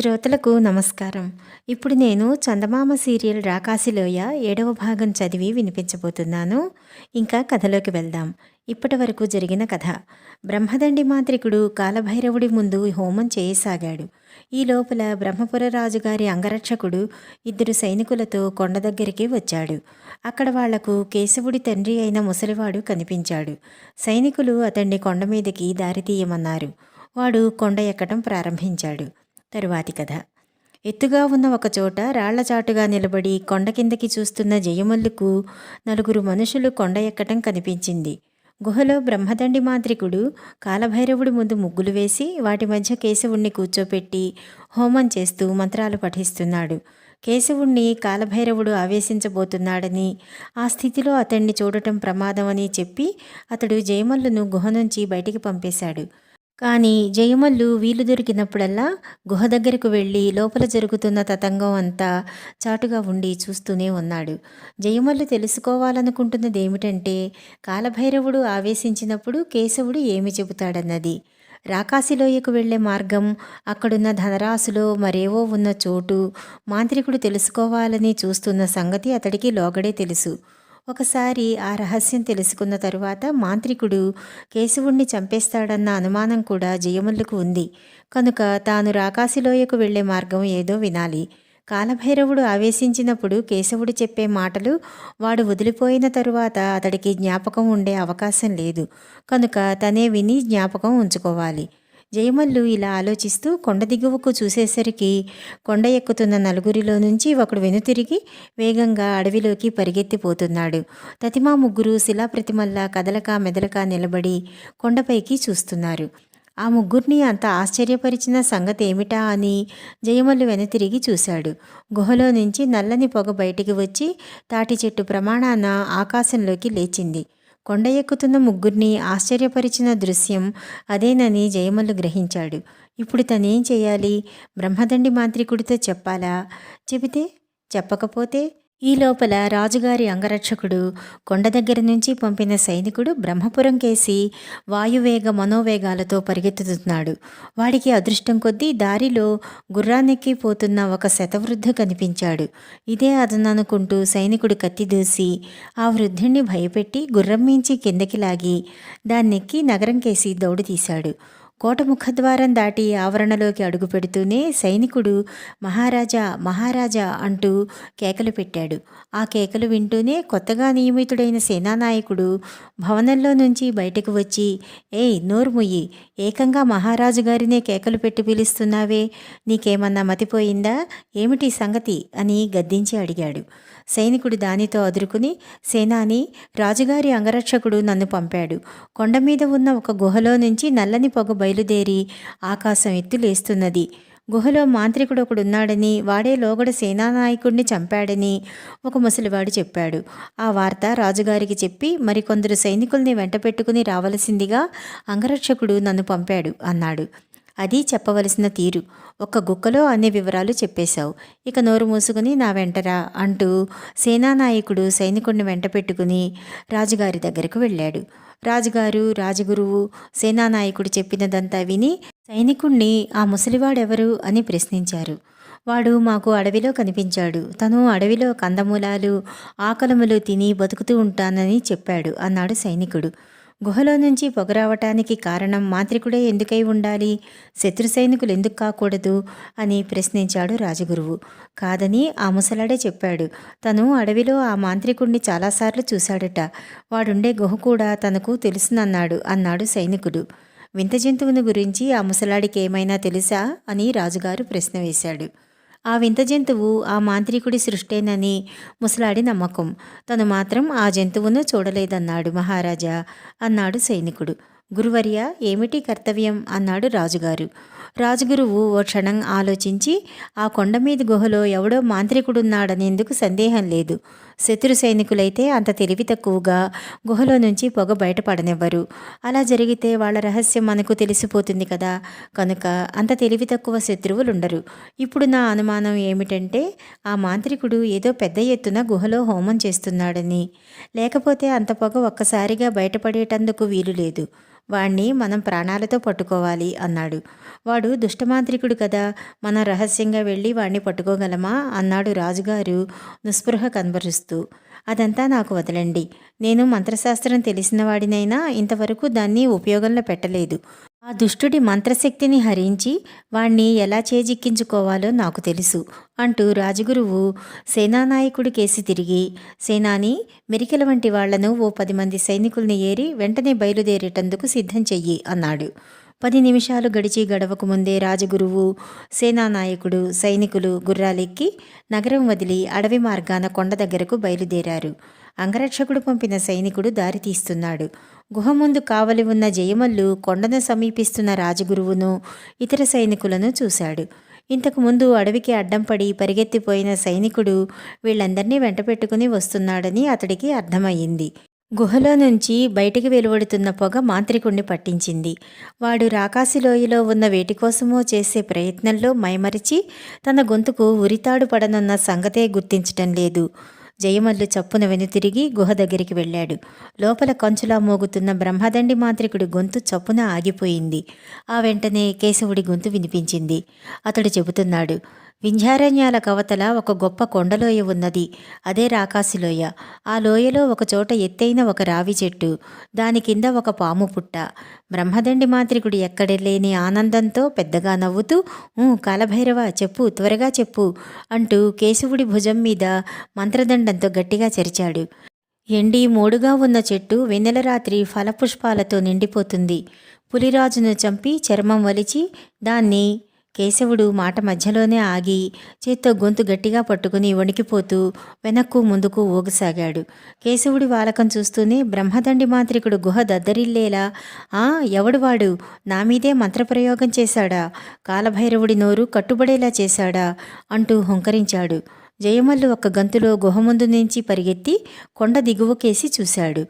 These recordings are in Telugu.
శ్రోతలకు నమస్కారం. ఇప్పుడు నేను చందమామ సీరియల్ రాకాశిలోయ ఏడవ భాగం చదివి వినిపించబోతున్నాను. ఇంకా కథలోకి వెళ్దాం. ఇప్పటి వరకు జరిగిన కథ. బ్రహ్మదండి మాంత్రికుడు కాలభైరవుడి ముందు హోమం చేయసాగాడు. ఈ లోపల బ్రహ్మపుర రాజుగారి అంగరక్షకుడు ఇద్దరు సైనికులతో కొండ దగ్గరికి వచ్చాడు. అక్కడ వాళ్ళకు కేశవుడి తండ్రి అయిన ముసలివాడు కనిపించాడు. సైనికులు అతన్ని కొండ మీదకి దారి తీయమన్నారు. వాడు కొండ ఎక్కడం ప్రారంభించాడు. తరువాతి కథ. ఎత్తుగా ఉన్న ఒక చోట రాళ్ళచాటుగా నిలబడి కొండ కిందకి చూస్తున్న జయమల్లుకు నలుగురు మనుషులు కొండ ఎక్కటం కనిపించింది. గుహలో బ్రహ్మదండి మాంత్రికుడు కాలభైరవుడి ముందు ముగ్గులు వేసి వాటి మధ్య కేశవుణ్ణి కూర్చోపెట్టి హోమం చేస్తూ మంత్రాలు పఠిస్తున్నాడు. కేశవుణ్ణి కాలభైరవుడు ఆవేశించబోతున్నాడని ఆ స్థితిలో అతన్ని చూడటం ప్రమాదమని చెప్పి అతడు జయమల్లును గుహ నుంచి బయటికి పంపేశాడు. కానీ జయమల్లు వీలు దొరికినప్పుడల్లా గుహ దగ్గరకు వెళ్ళి లోపల జరుగుతున్న తతంగం అంతా చాటుగా ఉండి చూస్తూనే ఉన్నాడు. జయమల్లు తెలుసుకోవాలనుకుంటున్నది ఏమిటంటే కాలభైరవుడు ఆవేశించినప్పుడు కేశవుడు ఏమి చెబుతాడన్నది. రాకాశిలోయకు వెళ్ళే మార్గం అక్కడున్న ధనరాశులో మరేవో ఉన్న చోటు మాంత్రికుడు తెలుసుకోవాలని చూస్తున్న సంగతి అతడికి లోగడే తెలుసు. ఒకసారి ఆ రహస్యం తెలుసుకున్న తరువాత మాంత్రికుడు కేశవుణ్ణి చంపేస్తాడన్న అనుమానం కూడా జయములకు ఉంది. కనుక తాను రాకాశిలోయకు వెళ్ళే మార్గం ఏదో వినాలి. కాలభైరవుడు ఆవేశించినప్పుడు కేశవుడు చెప్పే మాటలు వాడు వదిలిపోయిన తరువాత అతడికి జ్ఞాపకం ఉండే అవకాశం లేదు. కనుక తనే విని జ్ఞాపకం ఉంచుకోవాలి. జయమల్లు ఇలా ఆలోచిస్తూ కొండ దిగువకు చూసేసరికి కొండ ఎక్కుతున్న నలుగురిలో నుంచి ఒకడు వెనుతిరిగి వేగంగా అడవిలోకి పరిగెత్తిపోతున్నాడు. తతిమా ముగ్గురు శిలాప్రతిమల్లా కదలక మెదలక నిలబడి కొండపైకి చూస్తున్నారు. ఆ ముగ్గురిని అంత ఆశ్చర్యపరిచిన సంగతి ఏమిటా అని జయమల్లు వెనుతిరిగి చూశాడు. గుహలో నుంచి నల్లని పొగ బయటికి వచ్చి తాటి చెట్టు ప్రమాణాన ఆకాశంలోకి లేచింది. కొండ ఎక్కుతున్న ముగ్గురిని ఆశ్చర్యపరిచిన దృశ్యం అదేనని జయమల్లు గ్రహించాడు. ఇప్పుడు తనేం చేయాలి? బ్రహ్మదండి మాంత్రికుడితో చెప్పాలా? చెబితే చెప్పకపోతే ఈ లోపల రాజుగారి అంగరక్షకుడు కొండ దగ్గర నుంచి పంపిన సైనికుడు బ్రహ్మపురం కేసి వాయువేగ మనోవేగాలతో పరిగెత్తుతున్నాడు. వాడికి అదృష్టం కొద్దీ దారిలో గుర్రానెక్కి పోతున్న ఒక శతవృద్ధ కనిపించాడు. ఇదే అదననుకుంటూ సైనికుడు కత్తి దూసి ఆ వృద్ధుణ్ణి భయపెట్టి గుర్రం మించి కిందకి లాగి దాన్నెక్కి నగరం కేసి దౌడు తీశాడు. కోట ముఖద్వారం దాటి ఆవరణలోకి అడుగుపెడుతూనే సైనికుడు మహారాజా మహారాజా అంటూ కేకలు పెట్టాడు. ఆ కేకలు వింటూనే కొత్తగా నియమితుడైన సేనానాయకుడు భవనంలో నుంచి బయటకు వచ్చి ఏయ్ నోర్ముయ్యి ఏకంగా మహారాజు గారినే కేకలు పెట్టి పిలుస్తున్నావే? నీకేమన్నా మతిపోయిందా? ఏమిటి సంగతి? అని గద్దించి అడిగాడు. సైనికుడు దానితో అదురుకుని సేనాని రాజుగారి అంగరక్షకుడు నన్ను పంపాడు. కొండ మీద ఉన్న ఒక గుహలో నుంచి నల్లని పొగ బయలుదేరి ఆకాశం ఎత్తు లేస్తున్నది. గుహలో మాంత్రికుడు ఒకడున్నాడని వాడే లోగడ సేనానాయకుడిని చంపాడని ఒక ముసలివాడు చెప్పాడు. ఆ వార్త రాజుగారికి చెప్పి మరికొందరు సైనికుల్ని వెంట పెట్టుకుని రావలసిందిగా అంగరక్షకుడు నన్ను పంపాడు అన్నాడు. అది చెప్పవలసిన తీరు. ఒక్క గుక్కలో అన్ని వివరాలు చెప్పేశావు. ఇక నోరు మూసుకుని నా వెంటరా అంటూ సేనానాయకుడు సైనికుడిని వెంట పెట్టుకుని రాజుగారి దగ్గరకు వెళ్ళాడు. రాజుగారు రాజగురువు సేనానాయకుడు చెప్పినదంతా విని సైనికుణ్ణి ఆ ముసలివాడెవరు అని ప్రశ్నించారు. వాడు మాకు అడవిలో కనిపించాడు. తను అడవిలో కందమూలాలు ఆకలములు తిని బతుకుతూ ఉంటానని చెప్పాడు అన్నాడు సైనికుడు. గుహలో నుంచి పొగరావటానికి కారణం మాంత్రికుడే ఎందుకై ఉండాలి? శత్రు సైనికులు ఎందుకు కాకూడదు? అని ప్రశ్నించాడు రాజగురువు. కాదని ఆ ముసలాడే చెప్పాడు తను అడవిలో ఆ మాంత్రికుడిని చాలాసార్లు చూశాడట. వాడుండే గుహ కూడా తనకు తెలుసునన్నాడు అన్నాడు సైనికుడు. వింత జంతువుని గురించి ఆ ముసలాడికి ఏమైనా తెలుసా? అని రాజుగారు ప్రశ్న వేశాడు. ఆ వింత జంతువు ఆ మాంత్రికుడి సృష్టేనని ముసలాడి నమ్మకం. తను మాత్రం ఆ జంతువును చూడలేదన్నాడు మహారాజా అన్నాడు సైనికుడు. గురువర్య ఏమిటి కర్తవ్యం? అన్నాడు రాజుగారు. రాజుగురువు ఓ క్షణం ఆలోచించి ఆ కొండ మీద గుహలో ఎవడో మాంత్రికుడున్నాడనేందుకు సందేహం లేదు. శత్రు సైనికులైతే అంత తెలివి తక్కువగా గుహలో నుంచి పొగ బయటపడనివ్వరు. అలా జరిగితే వాళ్ళ రహస్యం మనకు తెలిసిపోతుంది కదా. కనుక అంత తెలివి తక్కువ శత్రువులుండరు. ఇప్పుడు నా అనుమానం ఏమిటంటే ఆ మాంత్రికుడు ఏదో పెద్ద ఎత్తున గుహలో హోమం చేస్తున్నాడని. లేకపోతే అంత పొగ ఒక్కసారిగా బయటపడేటందుకు వీలు లేదు వాణ్ణి మనం ప్రాణాలతో పట్టుకోవాలి అన్నాడు. వాడు దుష్టమాంత్రికుడు కదా మనం రహస్యంగా వెళ్ళి వాణ్ణి పట్టుకోగలమా? అన్నాడు రాజుగారు నిస్పృహ కనబరుస్తూ. అదంతా నాకు వదలండి. నేను మంత్రశాస్త్రం తెలిసిన వాడినైనా ఇంతవరకు దాన్ని ఉపయోగంలో పెట్టలేదు. ఆ దుష్టుడి మంత్రశక్తిని హరించి వాణ్ణి ఎలా చేజిక్కించుకోవాలో నాకు తెలుసు అంటూ రాజగురువు సేనానాయకుడి కేసి తిరిగి సేనాని మెరికల వంటి వాళ్ళను ఓ పది మంది సైనికుల్ని ఏరి వెంటనే బయలుదేరేటందుకు సిద్ధం చెయ్యి అన్నాడు. పది నిమిషాలు గడిచి గడవకు ముందే రాజగురువు సేనానాయకుడు సైనికులు గుర్రాలెక్కి నగరం వదిలి అడవి మార్గాన కొండ దగ్గరకు బయలుదేరారు. అంగరక్షకుడు పంపిన సైనికుడు దారి తీస్తున్నాడు గుహ ముందు కావలి ఉన్న జయమల్లు కొండను సమీపిస్తున్న రాజగురువును ఇతర సైనికులను చూశాడు. ఇంతకుముందు అడవికి అడ్డం పడి పరిగెత్తిపోయిన సైనికుడు వీళ్ళందరినీ వెంటపెట్టుకుని వస్తున్నాడని అతడికి అర్థమయ్యింది. గుహలో నుంచి బయటికి వెలువడుతున్న పొగ మాంత్రికుణ్ణి పట్టించింది. వాడు రాకాసిలోయలో ఉన్న వేటి కోసమో చేసే ప్రయత్నంలో మైమరిచి తన గొంతుకు ఉరితాడు పడనున్న సంగతే గుర్తించటం లేదు. జయమల్లు చప్పున వెనుతిరిగి గుహ దగ్గరికి వెళ్ళాడు. లోపల కంచులా మోగుతున్న బ్రహ్మదండి మాంత్రికుడి గొంతు చప్పున ఆగిపోయింది. ఆ వెంటనే కేశవుడి గొంతు వినిపించింది. అతడు చెబుతున్నాడు వింధ్యారణ్యాల కవతల ఒక గొప్ప కొండలోయ ఉన్నది. అదే రాకాసిలోయ ఆ లోయలో ఒక చోట ఎత్తైన ఒక రావి చెట్టు. దాని కింద ఒక పాము పుట్ట. బ్రహ్మదండి మాంత్రికుడు ఎక్కడలేని ఆనందంతో పెద్దగా నవ్వుతూ కాలభైరవ చెప్పు త్వరగా చెప్పు అంటూ కేశవుడి భుజం మీద మంత్రదండంతో గట్టిగా చెరిచాడు. ఎండి మోడుగా ఉన్న చెట్టు వెన్నెల రాత్రి ఫలపుష్పాలతో నిండిపోతుంది. పులిరాజును చంపి చర్మం వలిచి దాన్ని కేశవుడు మాట మధ్యలోనే ఆగి చేత్తో గొంతు గట్టిగా పట్టుకుని వణికిపోతూ వెనక్కు ముందుకు ఊగసాగాడు. కేశవుడి వాలకం చూస్తూనే బ్రహ్మదండి మాంత్రికుడు గుహ దద్దరిల్లేలా ఆ ఎవడు వాడు? నా మీదే మంత్రప్రయోగం చేశాడా? కాలభైరవుడి నోరు కట్టుబడేలా చేశాడా? అంటూ హుంకరించాడు. జయమల్లు ఒక గంతులో గుహ ముందు నుంచి పరిగెత్తి కొండ దిగువకేసి చూశాడు.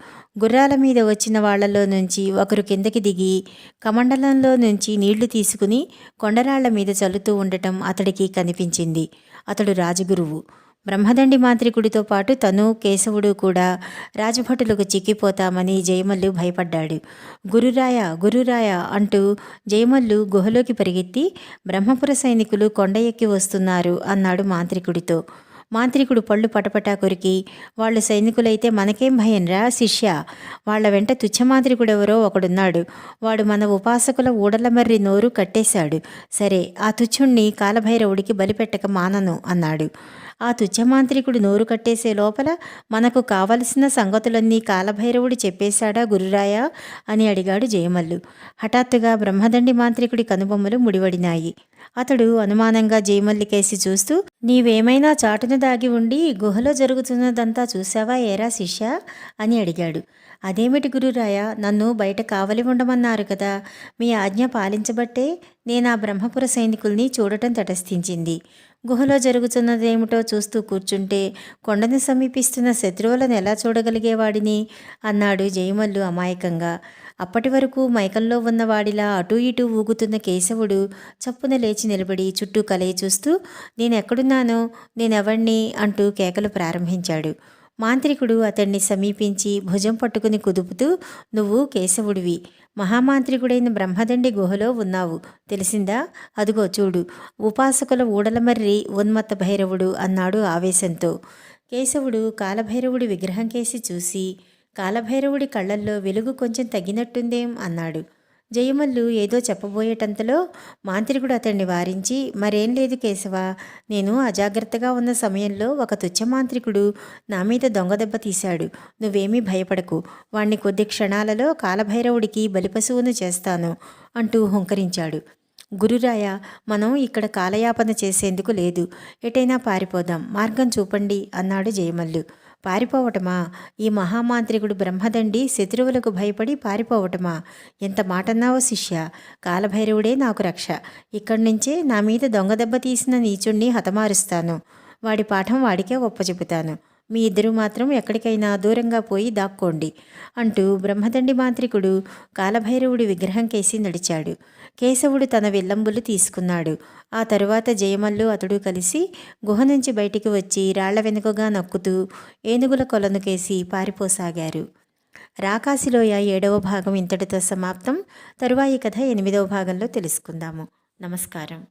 గుర్రాల మీద వచ్చిన వాళ్ళలో నుంచి ఒకరు కిందకి దిగి కమండలంలో నుంచి నీళ్ళు తీసుకుని కొండరాళ్ళ మీద చల్లుతూ ఉండటం అతడికి కనిపించింది. అతడు రాజగురువు. బ్రహ్మదండి మాంత్రికుడితో పాటు తను కేశవుడు కూడా రాజభటులకు చిక్కిపోతామని జయమల్లు భయపడ్డాడు. గురురాయ గురురాయ అంటూ జయమల్లు గుహలోకి పరిగెత్తి బ్రహ్మపుర సైనికులు కొండ ఎక్కి వస్తున్నారు అన్నాడు మాంత్రికుడితో. మాంత్రికుడు పళ్ళు పటపటా కొరికి వాళ్ళు సైనికులైతే మనకేం భయం రా శిష్య వాళ్ళ వెంట తుచ్చమాంత్రికుడెవరో ఒకడున్నాడు. వాడు మన ఉపాసకుల ఊడలమర్రి నోరు కట్టేశాడు. సరే ఆ తుచ్చుణ్ణి కాలభైరవుడికి బలిపెట్టక మానను అన్నాడు. ఆ తుచ్చమాంత్రికుడు నోరు కట్టేసే లోపల మనకు కావలసిన సంగతులన్నీ కాలభైరవుడు చెప్పేశాడా గురురాయా? అని అడిగాడు జయమల్లు. హఠాత్తుగా బ్రహ్మదండి మాంత్రికుడి కనుబొమ్మలు ముడివడినాయి. అతడు అనుమానంగా జయమల్లికేసి చూస్తూ నీవేమైనా చాటును దాగి ఉండి గుహలో జరుగుతున్నదంతా చూసావా ఏరా శిష్య అని అడిగాడు. అదేమిటి గురురాయ? నన్ను బయట కావలి ఉండమన్నారు కదా. మీ ఆజ్ఞ పాలించబట్టే నేను ఆ బ్రహ్మపుర సైనికుల్ని చూడటం తటస్థించింది. గుహలో జరుగుతున్నది ఏమిటో చూస్తూ కూర్చుంటే కొండను సమీపిస్తున్న శత్రువులను ఎలా చూడగలిగేవాడిని? అన్నాడు జయమల్లు అమాయకంగా. అప్పటి వరకు మైకంలో ఉన్నవాడిలా అటూ ఇటూ ఊగుతున్న కేశవుడు చప్పున లేచి నిలబడి చుట్టూ కలయి చూస్తూ నేనెక్కడున్నానో నేనెవణ్ణి అంటూ కేకలు ప్రారంభించాడు. మాంత్రికుడు అతన్ని సమీపించి భుజం పట్టుకుని కుదుపుతూ నువ్వు కేశవుడివి. మహామాంత్రికుడైన బ్రహ్మదండి గుహలో ఉన్నావు. తెలిసిందా? అదుగో చూడు. ఉపాసకుల ఊడలమర్రి ఉన్మత్త భైరవుడు అన్నాడు ఆవేశంతో. కేశవుడు కాలభైరవుడి విగ్రహం కేసి చూసి కాలభైరవుడి కళ్ళల్లో వెలుగు కొంచెం తగ్గినట్టుందేం అన్నాడు. జయమల్లు ఏదో చెప్పబోయేటంతలో మాంత్రికుడు అతన్ని వారించి మరేం లేదు కేశవ నేను అజాగ్రత్తగా ఉన్న సమయంలో ఒక తుచ్చ మాంత్రికుడు నా మీద దొంగ దెబ్బ తీశాడు. నువ్వేమీ భయపడకు. వాణ్ణి కొద్ది క్షణాలలో కాలభైరవుడికి బలిపశువును చేస్తాను అంటూ హుంకరించాడు. గురురాయ మనం ఇక్కడ కాలయాపన చేసేందుకు లేదు. ఎటైనా పారిపోదాం. మార్గం చూపండి అన్నాడు జయమల్లు. పారిపోవటమా? ఈ మహామాంత్రికుడు బ్రహ్మదండి శత్రువులకు భయపడి పారిపోవటమా? ఎంత మాటన్నావో శిష్య! కాలభైరవుడే నాకు రక్ష. ఇక్కడి నుంచే నా మీద దొంగ దెబ్బ తీసిన నీచుణ్ణి హతమారుస్తాను. వాడి పాఠం వాడికే గొప్ప చెబుతాను మీ ఇద్దరు మాత్రం ఎక్కడికైనా దూరంగా పోయి దాక్కోండి అంటూ బ్రహ్మదండి మాంత్రికుడు కాలభైరవుడి విగ్రహం కేసి నడిచాడు. కేశవుడు తన విల్లంబులు తీసుకున్నాడు. ఆ తరువాత జయమల్లు అతడు కలిసి గుహ నుంచి బయటికి వచ్చి రాళ్ళ వెనుకగా నక్కుతూ ఏనుగుల కొలను కేసి పారిపోసాగారు. రాకాశిలోయ ఏడవ భాగం ఇంతటితో సమాప్తం. తరువాయి కథ ఎనిమిదవ భాగంలో తెలుసుకుందాము. నమస్కారం.